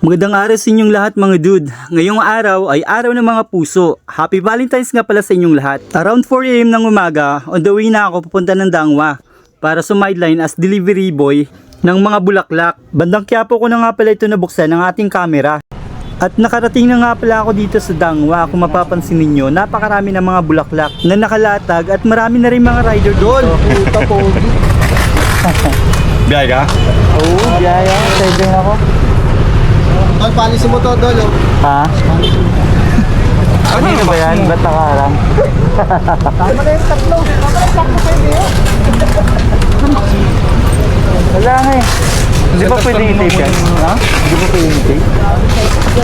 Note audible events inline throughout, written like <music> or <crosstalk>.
Magandang araw sa inyong lahat mga dude. Ngayong araw ay araw ng mga puso. Happy Valentine's nga pala sa inyong lahat. Around 4am ng umaga, on the way na ako papunta ng Dangwa para sumideline as delivery boy ng mga bulaklak. Bandang Quiapo ko na nga pala ito nabuksan ng ating camera. At nakarating na nga pala ako dito sa Dangwa. Kung mapapansin ninyo, napakarami ng mga bulaklak na nakalatag at marami na rin mga rider doon. Puta po. <laughs> Biyay ka? Oo, biyaya. Pwede ako. Tol, palisin mo to, Dol. oh. Ha? Kanino ba yan? Ba't nakaharang? Tama na yung tatlo. Tama na yung sakto kayo niyo. Wala nga eh. Hindi pa pwede i-tape yan? Ha? Hindi pa pwede i-tape?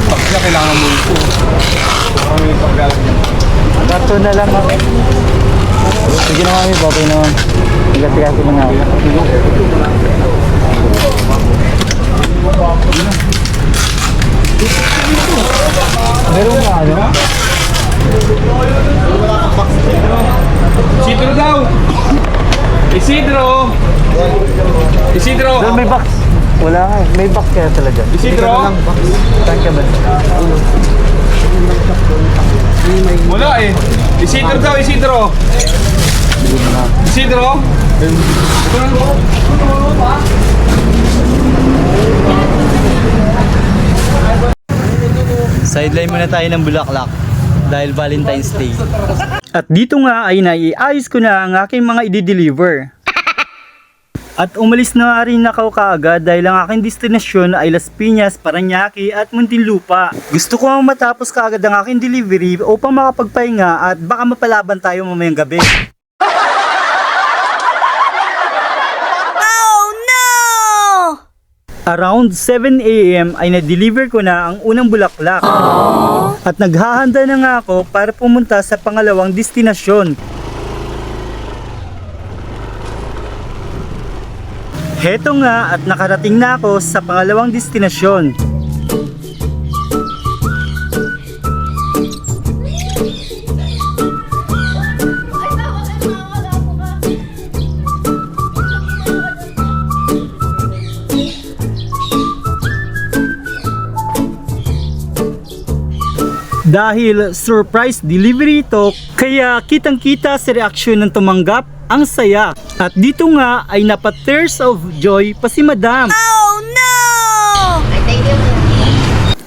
Pag na kailangan mo ito. Ang may paggalang niya. Kato na lang ako. Sige na kami, babay naman. Higati-hati na nga ako. Meron nga ano? Isidro daw! Isidro! Isidro! Doon may box. Wala nga eh. May box kaya talaga. Isidro! Saan ka ba? Wala eh. Isidro daw, Isidro! Isidro! Sideline muna tayo ng Bulaklak dahil Valentine's Day. At dito nga ay naiayos ko na ang aking mga i-deliver. <laughs> At umalis na nga rin ako kaagad dahil ang aking destinasyon ay Las Piñas, Paranaque at Muntinlupa. Gusto ko matapos kaagad ang aking delivery upang makapagpahinga at baka mapalaban tayo mamayang gabi. Around 7 a.m. ay na-deliver ko na ang unang bulaklak. At naghahanda na nga ako para pumunta sa pangalawang destinasyon. Heto nga at nakarating na ako sa pangalawang destinasyon. Dahil surprise delivery ito, kaya kitang kita sa reaksyon ng tumanggap ang saya. At dito nga ay napa tears of joy pa si Madam.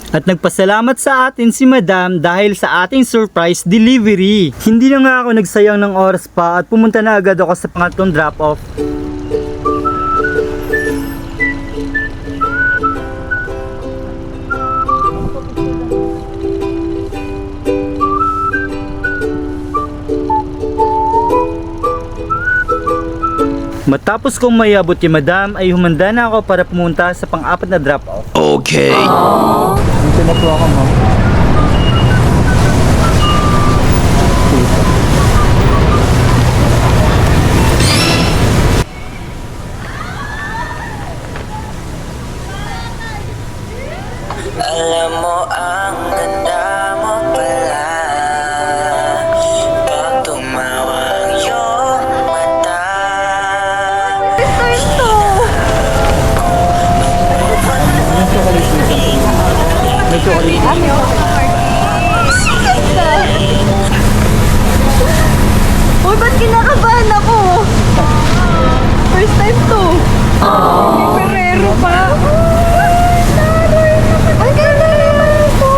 At nagpasalamat sa atin si Madam dahil sa ating surprise delivery. Hindi na nga ako nagsayang ng oras pa at pumunta na agad ako sa pangatlong drop Matapos kong mayabot kay Madam ay humanda na ako para pumunta sa pang-apat na drop off. Okay. Dito na po ako, ma'am. May chocolate. Uy, ba't kinakabahan ako? First time to. May Ferrero pa. Ang ganda naman ito.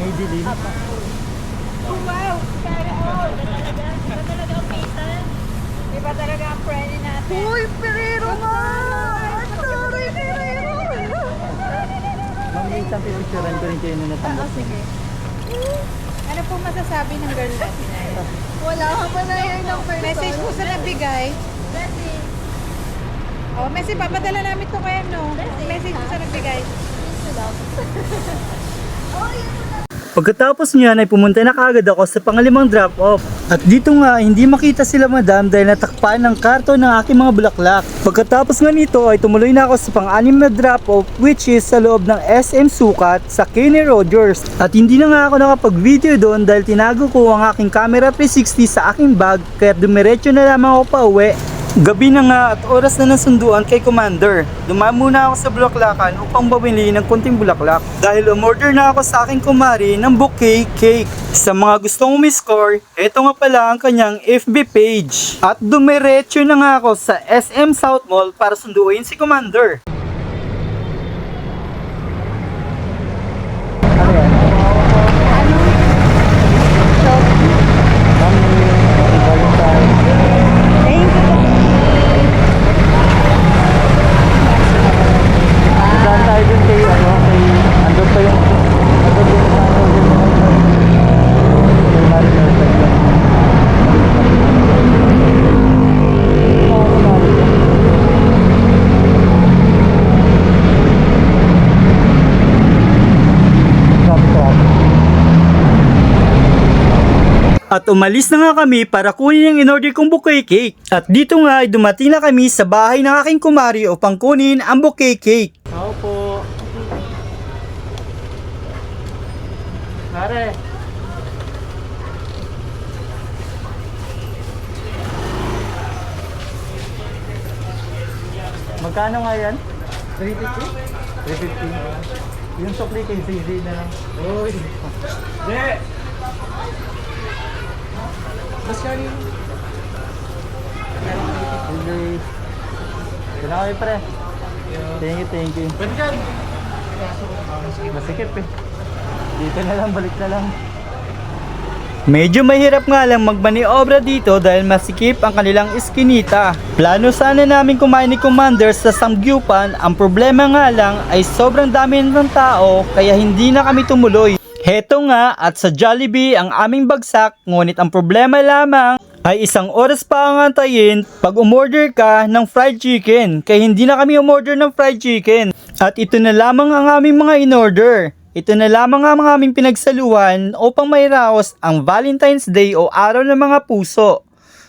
May dilim. Uy, Ferrero nga. Sorry, Ferrero. Isang pipicturean ko rin kayo na natanggap. sige. Ano po masasabi ng girl natin? Wala ka pa na yun ng person. Message po sa nagbigay. <laughs> Oh, message papadala namin to kay ano. Message po sa nagbigay. Pagkatapos niyan ay pumunta na kaagad ako sa pangalimang drop off. At dito nga hindi makita sila madam dahil natakpan ng karton ng aking mga bulaklak. Pagkatapos nga nito ay tumuloy na ako sa pang-anim na drop off which is sa loob ng SM Sukat sa Kenny Rogers. At hindi na nga ako nakapag-video doon dahil tinago ko ang aking camera 360 sa aking bag kaya dumiretso na lamang ako pa uwi Gabi na nga at oras na ng sunduan kay Commander. Dumaan muna ako sa bulaklakan upang bumili ng kunting bulaklak. Dahil umorder na ako sa aking kumari ng bouquet cake. Sa mga gustong umiscore, eto nga pala ang kanyang FB page. At dumiretso na nga ako sa SM South Mall para sunduin si Commander. Saan tayo dun kay, ano, kay, andun pa yung, andun yung, ano, yung, kay Mariner sa iyo. At umalis na nga kami para kunin ang in-order kong bouquet cake. At dito nga ay dumating na kami sa bahay ng aking kumari upang kunin ang bouquet cake. Ako po. Mare. Magkano nga yan? 350? 350. Yung sukli kay ZZ na lang. Uy. De! Mas kani. Hindi. Kailangan kayo pre. Thank you, thank you. Pwede dyan. Masikip eh. Dito na lang, balik na lang. Medyo mahirap nga lang magmaniobra dito dahil masikip ang kanilang iskinita. Plano sana namin kumain ni Commander sa Samgyupan, ang problema nga lang ay sobrang dami ng tao kaya hindi na kami tumuloy. Heto nga at sa Jollibee ang aming bagsak ngunit ang problema lamang ay isang oras pa ang antayin pag umorder ka ng fried chicken kaya hindi na kami umorder ng fried chicken. At ito na lamang ang aming mga in-order. Ito na lamang ang aming pinagsaluhan upang mairaos ang Valentine's Day o araw ng mga puso.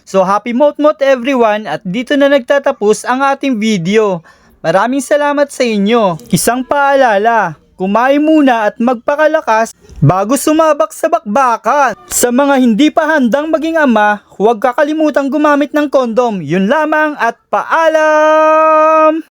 So happy Motmot everyone at dito na nagtatapos ang ating video. Maraming salamat sa inyo. Isang paalala, kumain muna at magpakalakas bago sumabak sa bakbakan. Sa mga hindi pa handang maging ama, huwag kakalimutan gumamit ng kondom. Yun lamang at paalam!